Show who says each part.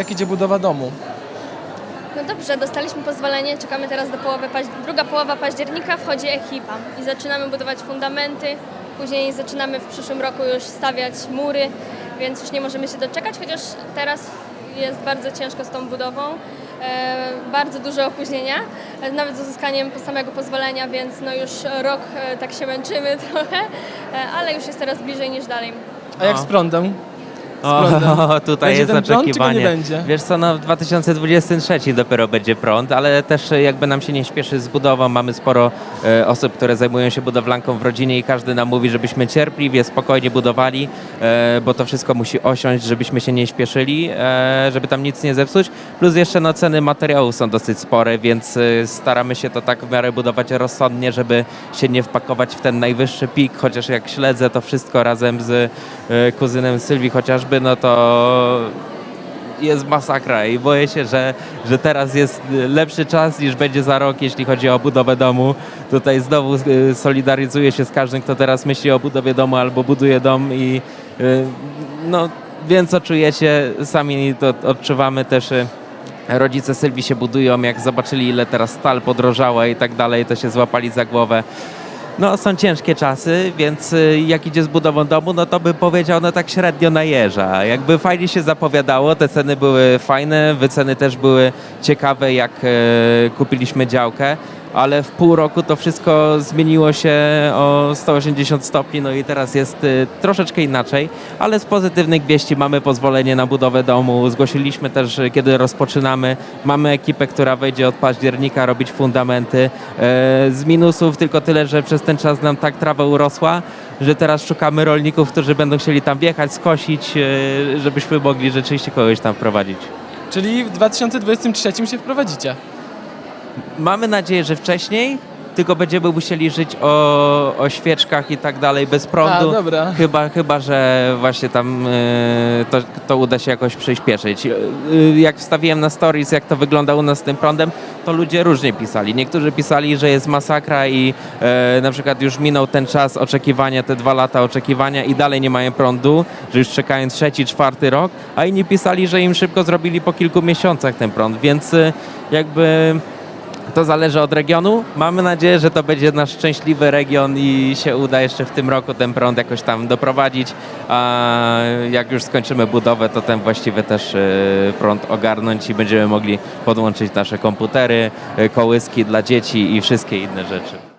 Speaker 1: Jak idzie budowa domu?
Speaker 2: No dobrze, dostaliśmy pozwolenie, czekamy teraz do połowy, druga połowa października, wchodzi ekipa i zaczynamy budować fundamenty, później zaczynamy w przyszłym roku już stawiać mury, więc już nie możemy się doczekać, chociaż teraz jest bardzo ciężko z tą budową, e, bardzo duże opóźnienia, e, nawet z uzyskaniem samego pozwolenia, więc no już rok e, tak się męczymy trochę, e, ale już jest teraz bliżej niż dalej.
Speaker 1: A jak z prądem?
Speaker 3: O, tutaj
Speaker 1: Będzie
Speaker 3: jest
Speaker 1: ten prąd,
Speaker 3: oczekiwanie.
Speaker 1: będzie?
Speaker 3: Wiesz co, no w 2023 dopiero będzie prąd, ale też e, jakby nam się nie śpieszy z budową. Mamy sporo e, osób, które zajmują się budowlanką w rodzinie i każdy nam mówi, żebyśmy cierpliwie, spokojnie budowali, e, bo to wszystko musi osiąść, żebyśmy się nie śpieszyli, e, żeby tam nic nie zepsuć. Plus jeszcze no, ceny materiałów są dosyć spore, więc e, staramy się to tak w miarę budować rozsądnie, żeby się nie wpakować w ten najwyższy pik, chociaż jak śledzę to wszystko razem z e, kuzynem Sylwii chociażby, no to jest masakra i boję się, że, że teraz jest lepszy czas niż będzie za rok, jeśli chodzi o budowę domu. Tutaj znowu y, solidaryzuję się z każdym, kto teraz myśli o budowie domu albo buduje dom i y, no wiem co czujecie, sami to odczuwamy też. y, Rodzice Sylwii się budują, jak zobaczyli ile teraz stal podrożała i tak dalej, to się złapali za głowę. No, są ciężkie czasy, więc y, jak idzie z budową domu, no to bym powiedział, no tak średnio najeża. Jakby fajnie się zapowiadało, te ceny były fajne, wyceny też były ciekawe, jak e, kupiliśmy działkę, ale w pół roku to wszystko zmieniło się o 180 stopni, no i teraz jest y, troszeczkę inaczej, ale z pozytywnych wieści mamy pozwolenie na budowę domu, zgłosiliśmy też, y, kiedy rozpoczynamy, mamy ekipę, która wejdzie od października robić fundamenty. E, Z minusów tylko tyle, że przez ten czas nam tak trawa urosła, że teraz szukamy rolników, którzy będą chcieli tam wjechać, skosić, żebyśmy mogli rzeczywiście kogoś tam wprowadzić.
Speaker 1: Czyli w 2023 się wprowadzicie.
Speaker 3: Mamy nadzieję, że wcześniej, tylko będziemy musieli żyć o, o świeczkach i tak dalej bez prądu.
Speaker 1: A, dobra.
Speaker 3: Chyba, chyba że właśnie tam e, to, to uda się jakoś przyspieszyć. E, Jak wstawiłem na stories, jak to wygląda u nas z tym prądem, to ludzie różnie pisali. Niektórzy pisali, że jest masakra i e, na przykład już minął ten czas oczekiwania, te dwa lata oczekiwania i dalej nie mają prądu, że już czekają trzeci, czwarty rok, a inni pisali, że im szybko zrobili po kilku miesiącach ten prąd, więc e, jakby to zależy od regionu. Mamy nadzieję, że to będzie nasz szczęśliwy region i się uda jeszcze w tym roku ten prąd jakoś tam doprowadzić. A jak już skończymy budowę, to ten właściwy też y, prąd ogarnąć i będziemy mogli podłączyć nasze komputery, y, kołyski dla dzieci i wszystkie inne rzeczy.